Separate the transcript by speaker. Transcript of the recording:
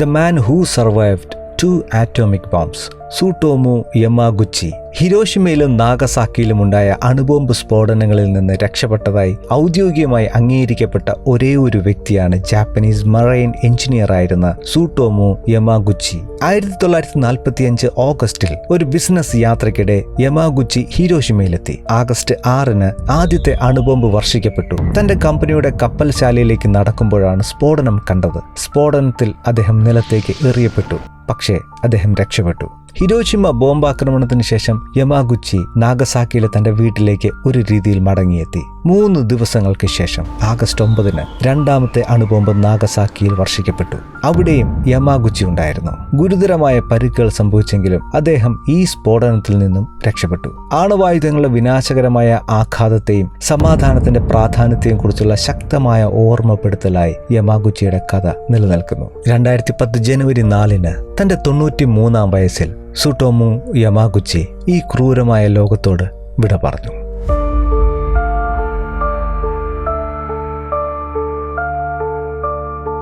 Speaker 1: the man who survived two atomic bombs. Tsutomu Yamaguchi. ഹിരോഷിമയിലും നാഗസാക്കിയിലും ഉണ്ടായ അണുബോംബ് സ്ഫോടനങ്ങളിൽ നിന്ന് രക്ഷപ്പെട്ടതായി ഔദ്യോഗികമായി അംഗീകരിക്കപ്പെട്ട ഒരേ ഒരു വ്യക്തിയാണ് ജാപ്പനീസ് മറൈൻ എഞ്ചിനീയർ ആയിരുന്ന സൂട്ടോമു യമാഗുച്ചി. ആയിരത്തി തൊള്ളായിരത്തി നാൽപ്പത്തി അഞ്ച് ഓഗസ്റ്റിൽ ഒരു ബിസിനസ് യാത്രയ്ക്കിടെ യമാഗുച്ചി ഹിരോഷിമയിലെത്തി. ആഗസ്റ്റ് ആറിന് ആദ്യത്തെ അണുബോംബ് വർഷിക്കപ്പെട്ടു. തന്റെ കമ്പനിയുടെ കപ്പൽശാലയിലേക്ക് നടക്കുമ്പോഴാണ് സ്ഫോടനം കണ്ടത്. സ്ഫോടനത്തിൽ അദ്ദേഹം നിലത്തേക്ക് എറിയപ്പെട്ടു. പക്ഷേ അദ്ദേഹം രക്ഷപ്പെട്ടു. ഹിരോഷിമ ബോംബാക്രമണത്തിന് ശേഷം യമാഗുച്ചി നാഗസാക്കിയിലെ തന്റെ വീട്ടിലേക്ക് ഒരു രീതിയിൽ മടങ്ങിയെത്തി. മൂന്ന് ദിവസങ്ങൾക്ക് ശേഷം ആഗസ്റ്റ് ഒമ്പതിന് രണ്ടാമത്തെ അണുബോംബ് നാഗസാക്കിയിൽ വർഷിക്കപ്പെട്ടു. അവിടെയും യമാഗുച്ചി ഉണ്ടായിരുന്നു. ഗുരുതരമായ പരിക്കുകൾ സംഭവിച്ചെങ്കിലും അദ്ദേഹം ഈ സ്ഫോടനത്തിൽ നിന്നും രക്ഷപ്പെട്ടു. ആണവായുധങ്ങളുടെ വിനാശകരമായ ആഘാതത്തെയും സമാധാനത്തിന്റെ പ്രാധാന്യത്തെയും കുറിച്ചുള്ള ശക്തമായ ഓർമ്മപ്പെടുത്തലായി യമാഗുച്ചിയുടെ കഥ നിലനിൽക്കുന്നു. രണ്ടായിരത്തി പത്ത് ജനുവരി നാലിന് തന്റെ തൊണ്ണൂറ്റി മൂന്നാം വയസ്സിൽ സുട്ടോമു യമാഗുച്ചി ഈ ക്രൂരമായ ലോകത്തോട് വിട പറഞ്ഞു.